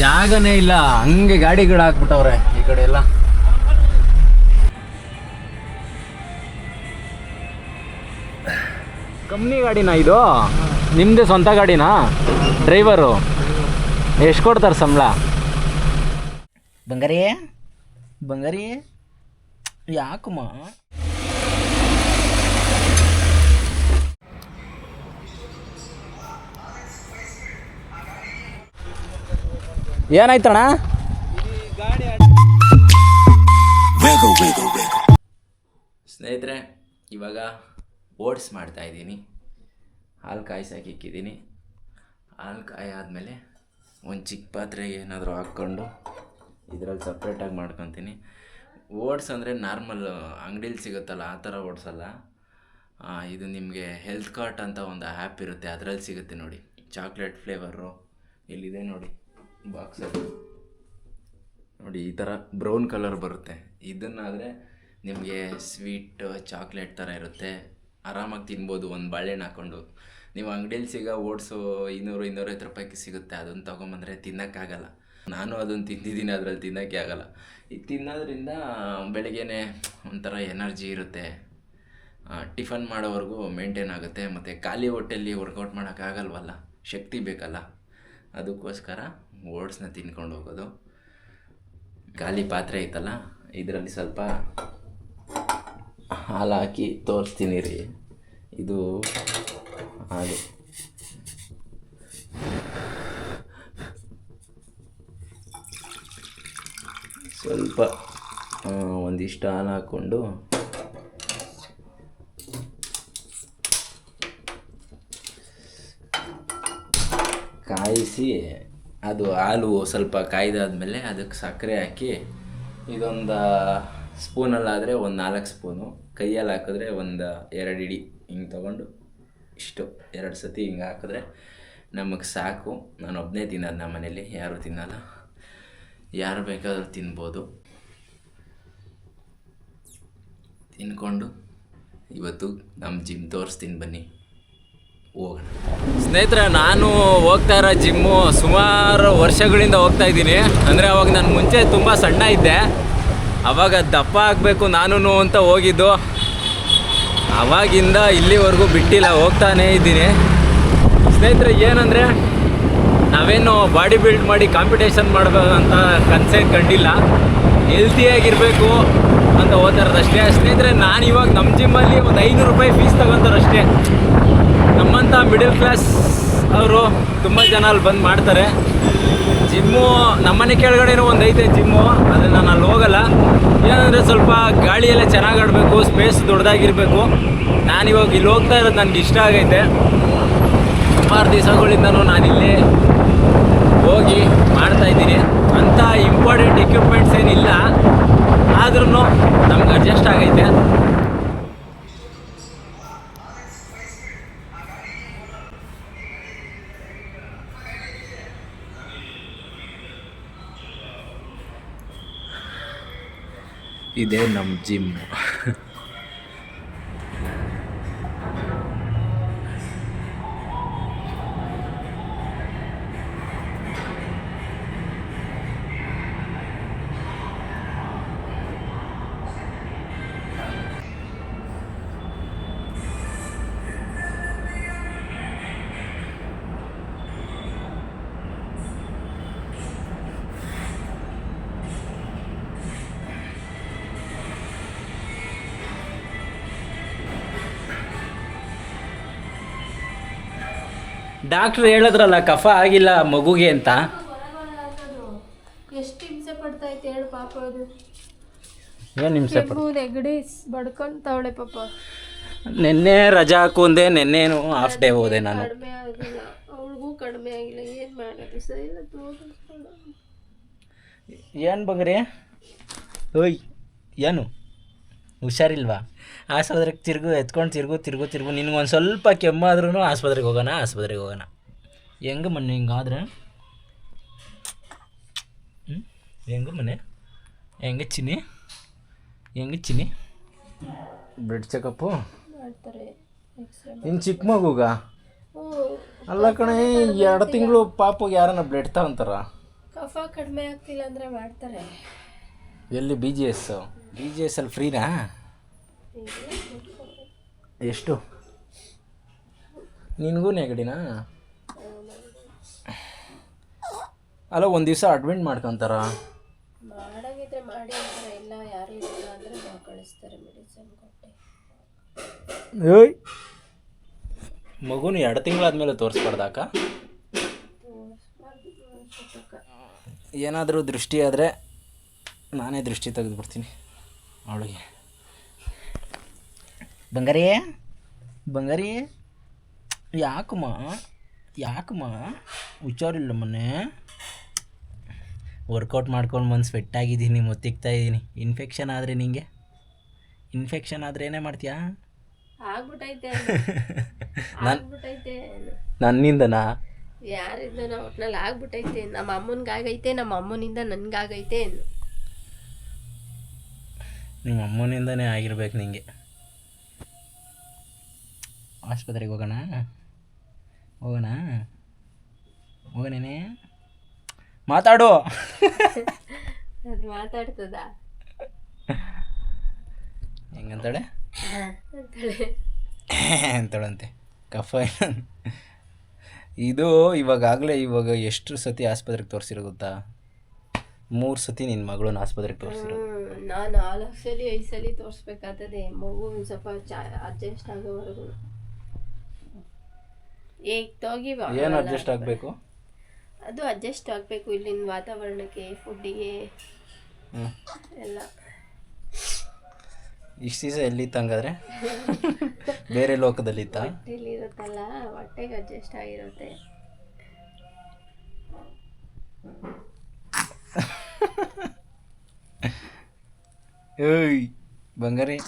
ಜಾಗನೇ ಇಲ್ಲ. ಹಂಗೆ ಗಾಡಿಗಳು ಹಾಕ್ಬಿಟ್ಟವ್ರೆ ಈ ಕಡೆ ಎಲ್ಲ. ಕಂಪ್ನಿ ಗಾಡಿನಾ ಇದು? ನಿಮ್ಮದೇ ಸ್ವಂತ ಗಾಡಿನಾ? ಡ್ರೈವರು ಎಷ್ಟು ಕೊಡ್ತಾರೆ ಸಂಬಳ? ಬಂಗಾರಿ ಬಂಗಾರಿ ಯಾಕಮ್ಮ? ಏನಾಯ್ತಣ್ಣ? ಸ್ನೇಹಿತರೆ ಇವಾಗ ಓಟ್ಸ್ ಮಾಡ್ತಾ ಇದ್ದೀನಿ. ಹಾಲು ಇಕ್ಕಿದ್ದೀನಿ. ಹಾಲು ಕಾಯಿ ಆದಮೇಲೆ ಒಂದು ಚಿಕ್ಕ ಪಾತ್ರೆಗೆ ಏನಾದರೂ ಹಾಕ್ಕೊಂಡು ಇದರಲ್ಲಿ ಸಪ್ರೇಟಾಗಿ ಮಾಡ್ಕೊತೀನಿ. ಓಟ್ಸ್ ಅಂದರೆ ನಾರ್ಮಲ್ ಅಂಗಡೀಲಿ ಸಿಗುತ್ತಲ್ಲ ಆ ಥರ ಓಟ್ಸಲ್ಲ ಆ, ಇದು ನಿಮಗೆ ಹೆಲ್ತ್ ಕಾರ್ಟ್ ಅಂತ ಒಂದು ಆ್ಯಪ್ ಇರುತ್ತೆ. ಅದರಲ್ಲಿ ಸಿಗುತ್ತೆ ನೋಡಿ. ಚಾಕ್ಲೇಟ್ ಫ್ಲೇವರು ಇಲ್ಲಿದೆ ನೋಡಿ. ಬಾಕ್ಸಲ್ಲಿ ನೋಡಿ, ಈ ಥರ ಬ್ರೌನ್ ಕಲರ್ ಬರುತ್ತೆ. ಇದನ್ನಾದರೆ ನಿಮಗೆ ಸ್ವೀಟ್ ಚಾಕ್ಲೇಟ್ ಥರ ಇರುತ್ತೆ. ಆರಾಮಾಗಿ ತಿನ್ಬೋದು, ಒಂದು ಬಾಳೆಹಣ್ಣು ಹಾಕ್ಕೊಂಡು ನೀವು ಅಂಗಡಿಯಲ್ಲಿ ಸಿಗೋ ಓಟ್ಸು ಇನ್ನೂರು ಇನ್ನೂರೈವತ್ತು ರೂಪಾಯಿಗೆ ಸಿಗುತ್ತೆ. ಅದನ್ನು ತೊಗೊಂಬಂದರೆ ತಿನ್ನೋಕ್ಕಾಗಲ್ಲ. ನಾನು ಅದನ್ನು ತಿಂದಿದ್ದೀನಿ, ಅದರಲ್ಲಿ ತಿನ್ನೋಕ್ಕೆ ಆಗಲ್ಲ. ಇದು ತಿನ್ನೋದ್ರಿಂದ ಬೆಳಗ್ಗೆನೆ ಒಂಥರ ಎನರ್ಜಿ ಇರುತ್ತೆ. ಟಿಫನ್ ಮಾಡೋವರೆಗೂ ಮೇಂಟೈನ್ ಆಗುತ್ತೆ. ಮತ್ತು ಖಾಲಿ ಹೊಟ್ಟೆಯಲ್ಲಿ ವರ್ಕೌಟ್ ಮಾಡೋಕ್ಕಾಗಲ್ವಲ್ಲ? ಶಕ್ತಿ ಬೇಕಲ್ಲ? ಅದಕ್ಕೋಸ್ಕರ ಓಟ್ಸ್ನ ತಿನ್ಕೊಂಡು ಹೋಗೋದು. ಖಾಲಿ ಪಾತ್ರೆ ಐತಲ್ಲ, ಇದರಲ್ಲಿ ಸ್ವಲ್ಪ ಹಾಲು ಹಾಕಿ ತೋರಿಸ್ತೀನಿ ರೀ ಇದು ಹಾಲು. ಸ್ವಲ್ಪ ಒಂದಿಷ್ಟು ಹಾಲು ಹಾಕ್ಕೊಂಡು ಕಾಯಿಸಿ, ಅದು ಹಾಲು ಸ್ವಲ್ಪ ಕಾಯ್ದಾದ್ಮೇಲೆ ಅದಕ್ಕೆ ಸಕ್ಕರೆ ಹಾಕಿ, ಇದೊಂದು ಸ್ಪೂನಲ್ಲಾದರೆ ಒಂದು ನಾಲ್ಕು ಸ್ಪೂನು. ಕೈಯಲ್ಲಿ ಹಾಕಿದ್ರೆ ಒಂದು ಎರಡು ಇಡಿ ಹಿಂಗೆ ತೊಗೊಂಡು ಇಷ್ಟು, ಎರಡು ಸತಿ ಹಿಂಗೆ ಹಾಕಿದ್ರೆ ನಮಗೆ ಸಾಕು. ನಾನು ಒಬ್ಬನೇ ತಿನ್ನೋದು ನಮ್ಮ ಮನೇಲಿ, ಯಾರು ತಿನ್ನಲ್ಲ. ಯಾರು ಬೇಕಾದರೂ ತಿನ್ಬೋದು. ತಿನ್ಕೊಂಡು ಇವತ್ತು ನಮ್ಮ ಜಿಮ್ ತೋರಿಸ್ತೀನಿ ಬನ್ನಿ. ಹೋಗೋಣ. ಸ್ನೇಹಿತರೆ, ನಾನು ಹೋಗ್ತಾ ಇರೋ ಜಿಮ್ಮು ಸುಮಾರು ವರ್ಷಗಳಿಂದ ಹೋಗ್ತಾ ಇದ್ದೀನಿ. ಅಂದರೆ ಅವಾಗ ನಾನು ಮುಂಚೆ ತುಂಬ ಸಣ್ಣ ಇದ್ದೆ. ಅವಾಗ ದಪ್ಪ ಆಗಬೇಕು ನಾನು ಅಂತ ಹೋಗಿದ್ದು. ಅವಾಗಿಂದ ಇಲ್ಲಿವರೆಗೂ ಬಿಟ್ಟಿಲ್ಲ, ಹೋಗ್ತಾನೇ ಇದ್ದೀನಿ. ಸ್ನೇಹಿತರೆ, ಏನಂದರೆ, ನಾವೇನು ಬಾಡಿ ಬಿಲ್ಡ್ ಮಾಡಿ ಕಾಂಪಿಟೇಷನ್ ಮಾಡಬೇಕಂತ ಕನ್ಸೇನ್ ಕಂಡಿಲ್ಲ. ಹೆಲ್ತಿಯಾಗಿರಬೇಕು ಅಂತ ಓದ್ತಾರದಷ್ಟೇ ಸ್ನೇಹಿತರೆ, ನಾನು ಇವಾಗ ನಮ್ಮ ಜಿಮ್ಮಲ್ಲಿ ಒಂದು ಐನೂರು ರೂಪಾಯಿ ಫೀಸ್ ತಗೊತಾರಷ್ಟೇ. ನಮ್ಮಂಥ ಮಿಡಲ್ ಕ್ಲಾಸ್ ಅವರು ತುಂಬ ಜನ ಅಲ್ಲಿ ಬಂದು ಮಾಡ್ತಾರೆ. ಜಿಮ್ಮು ನಮ್ಮನೆ ಕೆಳಗಡೆನೂ ಒಂದು ಐತೆ ಜಿಮ್ಮು, ಆದರೆ ನಾನು ಅಲ್ಲಿ ಹೋಗಲ್ಲ. ಏನಂದರೆ ಸ್ವಲ್ಪ ಗಾಳಿಯೆಲ್ಲ ಚೆನ್ನಾಗಿ ಆಡಬೇಕು ಸ್ಪೇಸ್ ದೊಡ್ಡದಾಗಿರಬೇಕು. ನಾನಿವಾಗ ಇಲ್ಲಿ ಹೋಗ್ತಾ ಇರೋದು ನನಗೆ ಇಷ್ಟ ಆಗೈತೆ. ಸುಮಾರು ದಿವಸಗಳಿಂದನೂ ನಾನಿಲ್ಲಿ ಹೋಗಿ ಮಾಡ್ತಾಯಿದ್ದೀನಿ ಅಂಥ ಇಂಪಾರ್ಟೆಂಟ್ ಎಕ್ವಿಪ್ಮೆಂಟ್ಸ್ ಏನಿಲ್ಲ ಆದ್ರೂ ನಮ್ಗೆ ಅಡ್ಜಸ್ಟ್ ಆಗೈತೆ ಇದೇ ನಮ್ಮ ಜಿಮ್ ಡಾಕ್ಟ್ರ್ ಹೇಳಿದ್ರಲ್ಲ ಕಫ ಆಗಿಲ್ಲ ಮಗುಗೆ ಅಂತ. ಎಷ್ಟು ಹಿಂಸೆ ಪಡ್ತಾ ಐತೆ ಹೇಳು ಪಾಪ ಅದು. ಏನು ನಿಮಿಷ ಕೆಮ್ಮು ನೆಗಡಿ ಬಡ್ಕೊಂತವಳೆ ಪಾಪ. ನಿನ್ನೆ ರಜಾ ಹಾಕೊಂಡೆ ನಿನ್ನೇನು ಹಾಫ್ ಡೇ ಹೋದೆ ನಾನು. ಕಡಿಮೆ ಆಗಿಲ್ಲ. ಅವಳಿಗೂ ಕಡಿಮೆ ಆಗಿಲ್ಲ. ಏನು ಮಾಡೋದು? ಸರಿ ಇಲ್ಲ ತೋರಿಸ್ಕೊಳ್ಳೋ ಏನು ಬಗ್ರಿ? ಓಯ್ ಏನು? ಹುಷಾರಿಲ್ವಾ? ಆಸ್ಪತ್ರೆಗೆ ತಿರುಗು ಎತ್ಕೊಂಡು ತಿರುಗು ತಿರುಗು ತಿರುಗು. ನಿನ್ಗೊಂದು ಸ್ವಲ್ಪ ಕೆಮ್ಮಾದ್ರೂ ಆಸ್ಪತ್ರೆಗೆ ಹೋಗೋಣ ಆಸ್ಪತ್ರೆಗೆ ಹೋಗೋಣ. ಹೆಂಗೆ ಮೊನ್ನೆ ಹಿಂಗಾದ್ರೆ ಹ್ಞೂ ಹೆಂಗೆ ಮೊನ್ನೆ? ಹೆಂಗೆ ಚಿನಿ ಹೆಂಗೆ ಚಿನಿ ಬ್ಲಡ್ ಚೆಕಪ್ಪು ಇನ್ನು ಚಿಕ್ಕ ಮಗುಗ? ಅಲ್ಲ ಕಣೆ ಎರಡು ತಿಂಗಳು ಪಾಪ ಯಾರನ್ನ ಬ್ಲಡ್ ತಗೊಂತಾರ? ಕಫ ಕಡಿಮೆ ಆಗ್ತಿಲ್ಲ ಅಂದರೆ ಮಾಡ್ತಾರೆ. ಎಲ್ಲಿ B G S B G S ಅಲ್ಲಿ ಫ್ರೀನಾ ಎಷ್ಟು? ನಿನಗೂ ನೆಗಡಿನಾ ಅಲ್ಲ ಒಂದು ದಿವಸ ಅಡ್ಮಿಟ್ ಮಾಡ್ಕೊತಾರ? ಮಾಡಂಗಿದ್ರೆ ಮಾಡಿ ಅಂತಾರೆ ಇಲ್ಲ ಯಾರು ಇಲ್ಲ ಅಂದರೆ ನಾವು ಕಳಿಸ್ತಾರೆ ಮೆಡಿಸಿನ್ ಕೊಟ್ಟು. ಏಯ್! ಮಗುನ ಎರಡು ತಿಂಗಳಾದ್ಮೇಲೆ ತೋರಿಸ್ಬಾರ್ದಾಕ? ಏನಾದರೂ ದೃಷ್ಟಿ ಆದರೆ ನಾನೇ ದೃಷ್ಟಿ ತೆಗೆದುಬಿಡ್ತೀನಿ. ಅವಳಿಗೆ. ಬಂಗಾರಿ? ಬಂಗಾರಿ? ಯಾಕಮ್ಮ ಯಾಕಮ್ಮ ಹುಷಾರಿಲ್ಲ ಮೊನ್ನೆ ವರ್ಕೌಟ್ ಮಾಡ್ಕೊಂಡು ಬಂದು ಸ್ವೆಟ್ ಆಗಿದ್ದೀನಿ ಮುತ್ತಿಕ್ತಾ ಇದ್ದೀನಿ ಇನ್ಫೆಕ್ಷನ್ ಆದರೆ ನಿಂಗೆ? ಇನ್ಫೆಕ್ಷನ್ ಆದರೆ ಏನೇ ಮಾಡ್ತೀಯಾ? ಆಗ್ಬಿಟ್ಟೈತೆ ನಾನು ಆಗ್ಬಿಟ್ಟೈತೆ ನನ್ನಿಂದನಾ? ಯಾರಿಂದ ನಾವು ಒಟ್ನಲ್ಲಿ ಆಗ್ಬಿಟ್ಟೈತೆ ನಮ್ಮ ಅಮ್ಮನಿಗಾಗೈತೆ ನಮ್ಮ ಅಮ್ಮನಿಂದ ನನಗಾಗೈತೆ. ನಿಮ್ಮ ಅಮ್ಮನಿಂದನೇ ಆಗಿರ್ಬೇಕು ನಿಂಗೆ. ಆಸ್ಪತ್ರೆಗೆ ಹೋಗೋಣ? ಹೋಗೋಣ? ಹೋಗೋಣೇನೆ ಮಾತಾಡು. ಮಾತಾಡ್ತದ. ಹೆಂಗಂತಾಳೆ? ಅಂತಾಳೆ ಅಂತಾಳಂತೆ ಕಫ ಇದು ಇವಾಗಲೇ ಇವಾಗ ಎಷ್ಟು ಸತಿ ಆಸ್ಪತ್ರೆಗೆ ತೋರಿಸಿರೋ ಗೊತ್ತಾ? ಮೂರು ಸತಿ ನಿನ್ನ ಮಗಳನ್ನ ಆಸ್ಪತ್ರೆಗೆ ತೋರಿಸಿರೋ. ನಾನು ನಾಲ್ಕು ಸಲ ಐದು ಸಲ ತೋರಿಸ್ಬೇಕಾಗ್ತದೆ ಮಗು ಸ್ವಲ್ಪ ಚಾ ಅಡ್ಜಸ್ಟ್ ಆಗೋವರೆಗೂ. ಈಗ ಏನು ಅಡ್ಜಸ್ಟ್ ಆಗಬೇಕು? ಅದು ಅಡ್ಜಸ್ಟ್ ಆಗಬೇಕು ಇಲ್ಲಿನ ವಾತಾವರಣಕ್ಕೆ ಫುಡ್ಡಿಗೆ ಎಲ್ಲ. ಇಷ್ಟು ದಿವಸ ಎಲ್ಲಿತ್ತು ಹಂಗಾದ್ರೆ? ಬೇರೆ ಲೋಕದಲ್ಲಿತ್ತ? ಹೊಟ್ಟೆಲಿ ಇರುತ್ತಲ್ಲ ಹೊಟ್ಟೆಗೆ ಅಡ್ಜಸ್ಟ್ ಆಗಿರುತ್ತೆ. ಏಯ್ ಬಂಗಾರಿ.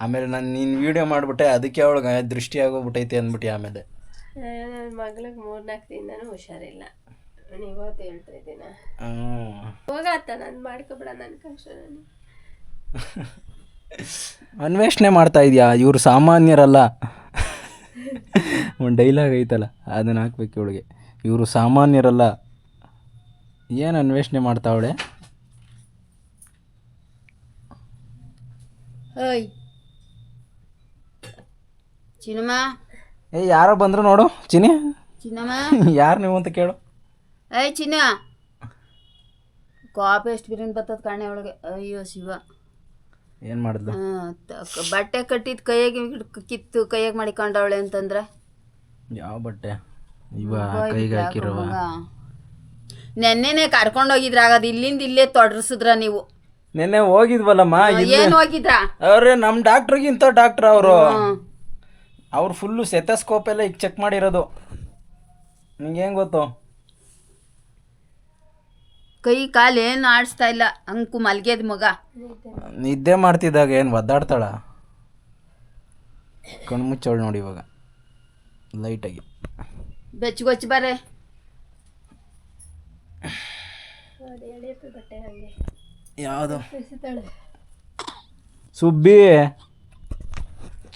ಆಮೇಲೆ ನಾನು ನೀನು ವೀಡಿಯೋ ಮಾಡಿಬಿಟ್ಟೆ ಅದಕ್ಕೆ ಅವಳಿಗೆ ದೃಷ್ಟಿ ಆಗೋಗ್ಬಿಟ್ಟೈತೆ ಅಂದ್ಬಿಟ್ಟು ಆಮೇಲೆ. ನನ್ನ ಮಗಳಿಗೆ ಮೂರ್ನಾಲ್ಕು ದಿನನೂ ಹುಷಾರಿಲ್ಲ. ನಾನು ಇವತ್ತು ಹೇಳ್ತಾ ಇದ್ದೀನ? ಹ್ಞೂ ಹೋಗಾತ ನಾನು ಮಾಡ್ಕೊಬೇಡ ನನ್ನ ಕಷ್ಟ ನಾನು ಅನ್ವೇಷಣೆ ಮಾಡ್ತಾ ಇದೆಯಾ? ಇವರು ಸಾಮಾನ್ಯರಲ್ಲ. ಒಂದು ಡೈಲಾಗ್ ಐತಲ್ಲ ಅದನ್ನು ಹಾಕ್ಬೇಕು ಇವಳಿಗೆ. ಇವರು ಸಾಮಾನ್ಯರಲ್ಲ. ಏನು ಅನ್ವೇಷಣೆ ಮಾಡ್ತಾವಳೆ ಓಯ್. ಚಿನ್ನಮ್ಮ ಏ ಯಾರೋ ಬಂದ್ರು ನೋಡು ಚಿನಿ ಚಿನ್ನಮ್ಮ. ಯಾರು ನೀವು ಅಂತ ಕೇಳು. ಏಯ್ ಚಿನ್ನ. ಕಾಪಿ ಎಷ್ಟು ಬಿರಿಯಾನಿ ಬರ್ತದ ಕಣ್ಣೆ ಒಳಗೆ. ಅಯ್ಯೋ ಶಿವ. ಏನು ಮಾಡಿದ್ಲು? ತ- ಬಟ್ಟೆ ಕಟ್ಟಿದ ಕೈಯಾಗ ಕಿತ್ತು ಕೈಯಾಗೆ ಮಾಡಿಕೊಂಡವಳೆ ಅಂತಂದ್ರೆ? ಯಾವ ಬಟ್ಟೆ? ಇವ ಕೈಗೆ ಹಾಕಿರವ? ನೆನ್ನೆನೆ ಕರ್ಕೊಂಡು ಹೋಗಿದ್ರ ಆಗದ ಇಲ್ಲಿಂದ ಇಲ್ಲೇ ತೊಡರ್ಸಿದ್ರ ನೀವು. ನೆನ್ನೆ ಹೋಗಿದ್ವಲ್ಲಮ್ಮ ಇಲ್ಲಿ. ಏನ್ ಹೋಗಿದ್ರ? ಅವ್ರೆ ನಮ್ಮ ಡಾಕ್ಟರ್ಗಿಂತ ಡಾಕ್ಟ್ರ್ ಅವರು. ಹ್ಮ್. ಅವ್ರು ಫುಲ್ಲು ಸೆತಸ್ಕೋಪ್ ಎಲ್ಲ ಈಗ ಚೆಕ್ ಮಾಡಿರೋದು. ನಿಂಗೇನು ಹೆಂಗೆ ಗೊತ್ತು? ಕೈ ಕಾಲು ಏನು ಆಡಿಸ್ತಾ ಇಲ್ಲ. ಅಂಕು ಮಲ್ಗ್ಯದ ಮಗ. ನಿದ್ದೆ ಮಾಡ್ತಿದ್ದಾಗ ಏನು ಒದ್ದಾಡ್ತಾಳ? ಕಣ್ಮುಚ್ಚವಳು ನೋಡಿ ಇವಾಗ. ಲೈಟಾಗಿ ಬೆಚ್ಚಗೊಚ್ಚ ಬರ್ರೆ ಯಾವುದು? ಸುಬ್ಬಿ.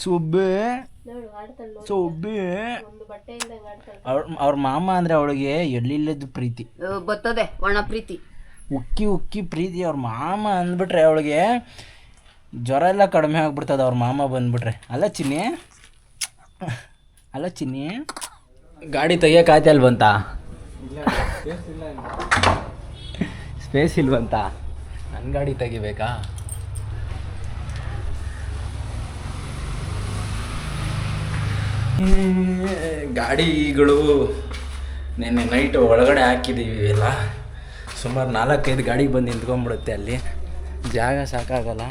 ಸುಬ್ಬಿ. ನೋಡು ಒಬ್ಬಿ ಅವ್ರ ಅವ್ರ ಮಾಮ ಅಂದರೆ ಅವಳಿಗೆ ಎಲ್ಲಿಲ್ಲದ ಪ್ರೀತಿ. ಬರ್ತದೆ ಒಣ ಪ್ರೀತಿ. ಉಕ್ಕಿ ಉಕ್ಕಿ ಪ್ರೀತಿ ಅವ್ರ ಮಾಮ ಅಂದ್ಬಿಟ್ರೆ ಅವಳಿಗೆ ಜ್ವರ ಎಲ್ಲ ಕಡಿಮೆ ಆಗ್ಬಿಡ್ತದೆ ಅವ್ರ ಮಾಮ ಬಂದ್ಬಿಟ್ರೆ. ಅಲ್ಲ ಚಿನ್ನಿ? ಅಲ್ಲ ಚಿನ್ನಿ? ಗಾಡಿ ತೆಗಿಯೋಕಾಯ್ತು ಅಲ್ವಂತ ಸ್ಪೇಸ್ ಇಲ್ವಂತ ನನ್ನ ಗಾಡಿ ತೆಗಿಬೇಕಾ? ಗಾಡಿಗಳು ನಿನ್ನೆ ನೈಟ್ ಒಳಗಡೆ ಹಾಕಿದ್ದೀವಿ ಎಲ್ಲ ಸುಮಾರು ನಾಲ್ಕೈದು ಗಾಡಿಗೆ ಬಂದು ನಿಂತ್ಕೊಂಡ್ಬಿಡುತ್ತೆ ಅಲ್ಲಿ. ಜಾಗ ಸಾಕಾಗಲ್ಲ.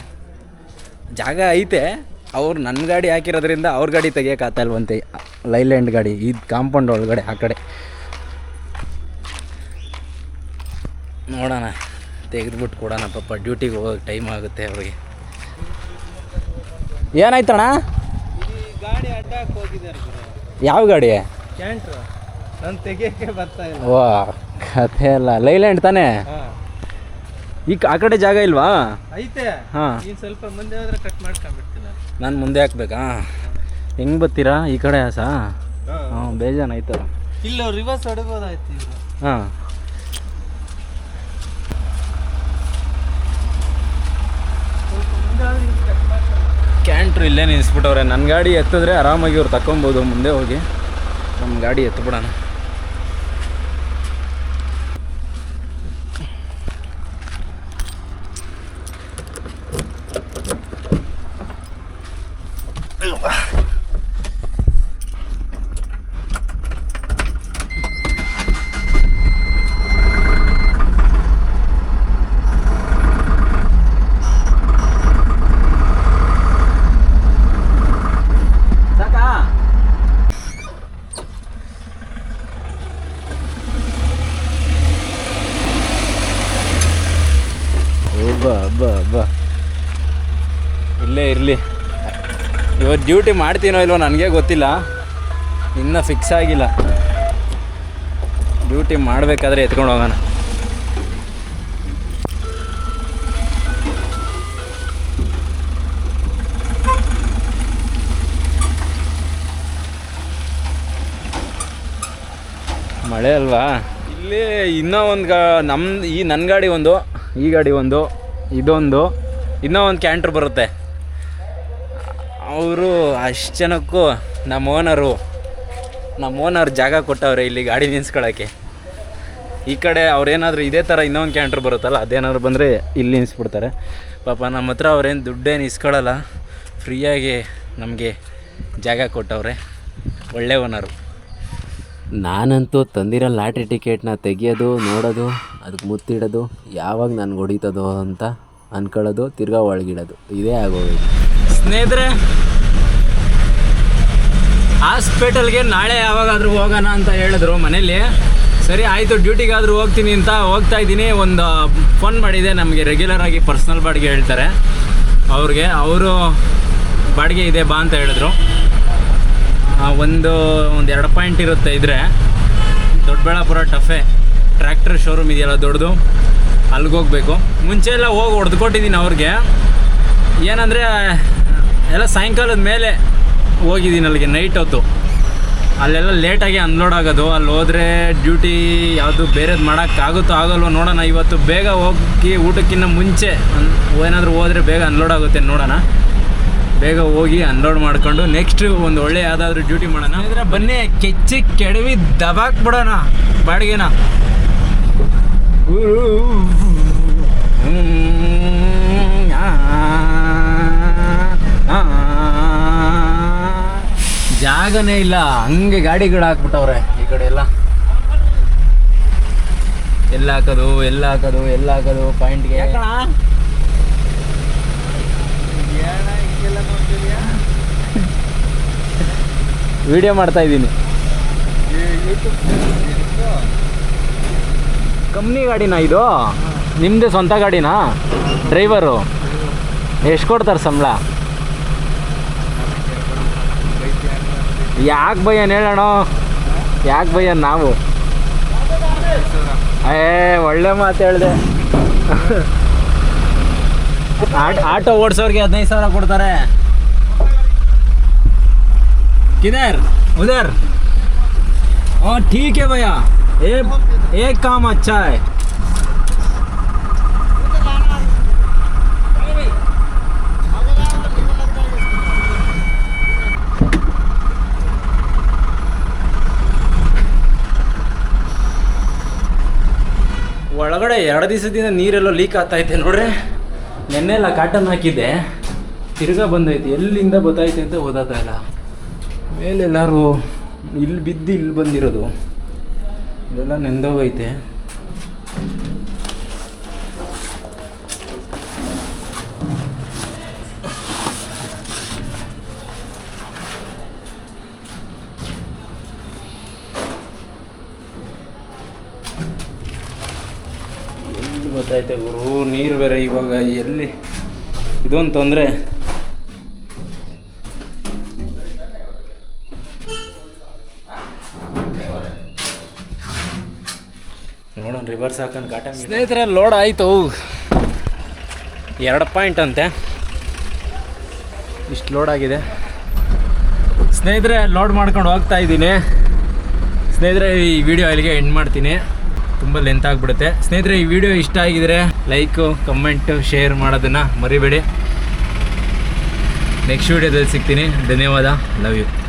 ಜಾಗ ಐತೆ, ಅವ್ರು ನನ್ನ ಗಾಡಿ ಹಾಕಿರೋದ್ರಿಂದ ಅವ್ರ ಗಾಡಿ ತೆಗಿಯೋಕ್ಕಾಗ್ತಲ್ವಂತೆ ಲೈಲ್ಯಾಂಡ್ ಗಾಡಿ ಇದು ಕಾಂಪೌಂಡ್ ಒಳಗಡೆ, ಆ ಕಡೆ. ನೋಡೋಣ ತೆಗೆದ್ಬಿಟ್ಟು ಕೊಡೋಣ ಪಾಪ. ಡ್ಯೂಟಿಗೆ ಹೋಗೋಕೆ ಟೈಮ್ ಆಗುತ್ತೆ ಅವ್ರಿಗೆ. ಏನಾಯ್ತಣ್ಣ? ಯಾವ ಗಾಡಿ? ಓ ಕಥೆ ಅಲ್ಲ. ಲೈಲ್ಯಾಂಡ್ ತಾನೇ? ಈ ಆ ಕಡೆ ಜಾಗ ಇಲ್ವಾ? ಐತೆ. ಹಾಂ. ಸ್ವಲ್ಪ ಮುಂದೆ ಹೋದ್ರೆ ಕಟ್ ಮಾಡ್ಕೊಂಬಿಡ್ತೀನಿ ನಾನು. ಮುಂದೆ ಹಾಕ್ಬೇಕಾ? ಹೆಂಗೆ ಬರ್ತೀರಾ ಈ ಕಡೆ ಆಸಾ? ಹಾಂ. ಬೇಜಾನ್ ಆಯ್ತು. ಇಲ್ಲ ರಿವರ್ಸ್ ಹೊಡಬೋದಾಯ್ತು ಹಾಂ. ಕಟ್ ಮುಂದೆ ಕ್ಯಾಂಟ್ರು ಇಲ್ಲೇ ನಿಲ್ಲಿಸ್ಬಿಟ್ಟವ್ರೆ. ನನ್ನ ಗಾಡಿ ಎತ್ತಿದ್ರೆ ಆರಾಮಾಗಿ ಇವ್ರು ತಕ್ಕೊಬೋದು ಮುಂದೆ ಹೋಗಿ. ನಮ್ಮ ಗಾಡಿ ಎತ್ಬಿಡೋಣ ಸಾಕಾ ಒಬ್ಬ ಹಬ್ಬ ಹಬ್ಬ ಇಲ್ಲೇ ಇರಲಿ ಇವತ್ತು ಡ್ಯೂಟಿ ಮಾಡ್ತೀನೋ ಇಲ್ವೋ ನನಗೆ ಗೊತ್ತಿಲ್ಲ. ಇನ್ನೂ ಫಿಕ್ಸ್ ಆಗಿಲ್ಲ. ಡ್ಯೂಟಿ ಮಾಡಬೇಕಾದ್ರೆ ಎತ್ಕೊಂಡು ಹೋಗೋಣ. ಮಳೆ ಅಲ್ವಾ? ಇಲ್ಲಿ ಇನ್ನೂ ಒಂದು ಗಾ ನಮ್ಮ ಈ ನನ್ನ ಗಾಡಿ ಒಂದು, ಈ ಗಾಡಿ ಒಂದು, ಇದೊಂದು, ಇನ್ನೂ ಒಂದು ಕ್ಯಾಂಟ್ರ್ ಬರುತ್ತೆ. ಅವರು ಅಷ್ಟು ಜನಕ್ಕೂ ನಮ್ಮ ಓನರು, ನಮ್ಮ ಓನರ್ ಜಾಗ ಕೊಟ್ಟವ್ರೆ ಇಲ್ಲಿ ಗಾಡಿ ನಿಲ್ಸ್ಕೊಳಕ್ಕೆ. ಈ ಕಡೆ ಅವ್ರೇನಾದರೂ ಇದೇ ಥರ ಇನ್ನೊಂದು ಕ್ಯಾಂಟ್ರ್ ಬರುತ್ತಲ್ಲ, ಅದೇನಾದ್ರು ಬಂದರೆ ಇಲ್ಲಿ ನಿಲ್ಸ್ಬಿಡ್ತಾರೆ. ಪಾಪ ನಮ್ಮ ಹತ್ರ ಅವ್ರೇನು ದುಡ್ಡೇನು ಇಸ್ಕೊಳ್ಳಲ್ಲ ಫ್ರೀಯಾಗಿ ನಮಗೆ ಜಾಗ ಕೊಟ್ಟವ್ರೆ, ಒಳ್ಳೆ ಓನರು. ನಾನಂತೂ ತಂದಿರೋ ಲಾಟ್ರಿ ಟಿಕೆಟ್ನ ತೆಗಿಯೋದು, ನೋಡೋದು ಅದಕ್ಕೆ ಮುತ್ತಿಡೋದು, ಯಾವಾಗ ನನಗೆ ಹೊಡಿತದೋ ಅಂತ ಅನ್ಕೊಳ್ಳೋದು, ತಿರ್ಗಾ ಒಳಗಿಡೋದು. ಇದೇ ಆಗೋಗಿದೆ. ಸ್ನೇಹಿತರೆ ಹಾಸ್ಪಿಟಲ್ಗೆ ನಾಳೆ ಯಾವಾಗಾದರೂ ಹೋಗೋಣ ಅಂತ ಹೇಳಿದ್ರು ಮನೇಲಿ. ಸರಿ, ಆಯಿತು ಡ್ಯೂಟಿಗಾದರೂ ಹೋಗ್ತೀನಿ ಅಂತ ಹೋಗ್ತಾ ಇದ್ದೀನಿ. ಒಂದು ಫೋನ್ ಮಾಡಿದೆ, ನಮಗೆ ರೆಗ್ಯುಲರ್ ಆಗಿ ಪರ್ಸ್ನಲ್ ಬಾಡಿಗೆ ಹೇಳ್ತಾರೆ. ಅವ್ರಿಗೆ, ಅವರು ಬಾಡಿಗೆ ಇದೆ, ಬಾ ಅಂತ ಹೇಳಿದ್ರು. ಒಂದು ಒಂದು ಎರಡು ಪಾಯಿಂಟ್ ಇರುತ್ತೆ ಇದ್ರೆ. ದೊಡ್ಡಬಳ್ಳಾಪುರ ಟಫೆ ಟ್ರ್ಯಾಕ್ಟರ್ ಶೋರೂಮ್ ಇದೆಯಲ್ಲ ದೊಡ್ಡದು. ಅಲ್ಲಿಗೆ ಹೋಗಬೇಕು. ಮುಂಚೆ ಎಲ್ಲ ಹೋಗಿ ಹೊಡೆದುಕೊಟ್ಟಿದ್ದೀನಿ ಅವ್ರಿಗೆ. ಏನಂದರೆ ಎಲ್ಲ ಸಾಯಂಕಾಲದ ಮೇಲೆ ಹೋಗಿದ್ದೀನಿ ಅಲ್ಲಿಗೆ ನೈಟ್ ಹೊತ್ತು. ಅಲ್ಲೆಲ್ಲ ಲೇಟಾಗಿ ಅನ್ಲೋಡ್ ಆಗೋದು ಅಲ್ಲಿ ಹೋದರೆ ಡ್ಯೂಟಿ ಯಾವುದು ಬೇರೆದು ಮಾಡೋಕ್ಕಾಗುತ್ತೋ ಆಗಲ್ವೋ ನೋಡೋಣ. ಇವತ್ತು ಬೇಗ ಹೋಗಿ ಊಟಕ್ಕಿಂತ ಮುಂಚೆ ಅನ್ ಏನಾದರೂ ಹೋದರೆ ಬೇಗ ಅನ್ಲೋಡ್ ಆಗುತ್ತೆ ನೋಡೋಣ. ಬೇಗ ಹೋಗಿ ಅನ್ಲೋಡ್ ಮಾಡ್ಕೊಂಡು ನೆಕ್ಸ್ಟ್ ಒಂದು ಒಳ್ಳೆ ಯಾವುದಾದ್ರೂ ಡ್ಯೂಟಿ ಮಾಡೋಣ. ಇದ್ರೆ ಬನ್ನಿ ಕೆಚ್ಚಿ ಕೆಡವಿ ದಬಾಕ್ ಬಿಡೋಣ ಬಾಡಿಗೆನ. ಜಾಗನೇ ಇಲ್ಲ. ಹಂಗೆ ಗಾಡಿಗಳು ಹಾಕ್ಬಿಟ್ಟವ್ರೆ ಈ ಕಡೆ ಎಲ್ಲ. ಎಲ್ಲ ಹಾಕೋದು ಎಲ್ಲ ಹಾಕೋದು ಎಲ್ಲ ಹಾಕೋದು ಪಾಯಿಂಟ್ಗೆ ವಿಡಿಯೋ ಮಾಡ್ತಾ ಇದ್ದೀನಿ. ಕಂಪ್ನಿ ಗಾಡಿನಾ ಇದು? ನಿಮ್ಮದೇ ಸ್ವಂತ ಗಾಡಿನಾ? ಡ್ರೈವರು ಎಷ್ಟು ಕೊಡ್ತಾರೆ ಸಂಬಳ? ಯಾಕೆ ಭಯನ್ ಹೇಳೋಣ ಯಾಕೆ ಭಯನ್ ನಾವು ಏ ಒಳ್ಳೆ ಮಾತು ಹೇಳಿದೆ ಆಟೋ ಓಡಿಸೋರಿಗೆ ಹದಿನೈದು ಸಾವಿರ ಕೊಡ್ತಾರೆ किधर उधर और ठीक है भैया एक एक काम अच्छा है ಒಳಗಡೆ ಎರಡು ದಿವಸದಿಂದ ನೀರೆಲ್ಲ ಲೀಕ್ ಆಗ್ತೈತೆ ನೋಡ್ರಿ. ನೆನ್ನೆಲ್ಲ ಕಾಟನ್ ಹಾಕಿದ್ದೆ. ತಿರ್ಗಾ ಬಂದೈತೆ. ಎಲ್ಲಿಂದ ಬತ್ತೈತೆ ಅಂತ ಓದಾತಾ ಇಲ್ಲ. ಮೇಲೆಲ್ಲರೂ ಇಲ್ಲಿ ಬಿದ್ದು ಇಲ್ಲಿ ಬಂದಿರೋದು. ಇದೆಲ್ಲ ನೆಂದೋಗೈತೆ. ಗೊತ್ತೈತೆ ಗುರು ನೀರು ಬೇರೆ ಇವಾಗ ಎಲ್ಲಿ? ಇದೊಂದು ತೊಂದರೆ. ನೋಡೋಣ ರಿವರ್ಸ್ ಹಾಕೊಂಡು ಕಾಟ ಸ್ನೇಹಿತರೆ ಲೋಡ್ ಆಯಿತು. ಎರಡು ಪಾಯಿಂಟ್ ಅಂತೆ. ಇಷ್ಟು ಲೋಡ್ ಆಗಿದೆ. ಸ್ನೇಹಿತರೆ ಲೋಡ್ ಮಾಡ್ಕೊಂಡು ಹೋಗ್ತಾ ಇದ್ದೀನಿ. ಸ್ನೇಹಿತರೆ, ಈ ವಿಡಿಯೋ ಅಲ್ಲಿಗೆ ಎಂಡ್ ಮಾಡ್ತೀನಿ. ತುಂಬ ಲೆಂತ್ ಆಗಿಬಿಡುತ್ತೆ. ಸ್ನೇಹಿತರೆ, ಈ ವಿಡಿಯೋ ಇಷ್ಟ ಆಗಿದ್ರೆ ಲೈಕು ಕಮೆಂಟು ಶೇರ್ ಮಾಡೋದನ್ನು ಮರಿಬೇಡಿ. ನೆಕ್ಸ್ಟ್ ವಿಡಿಯೋದಲ್ಲಿ ಸಿಗ್ತೀನಿ. ಧನ್ಯವಾದ. Love you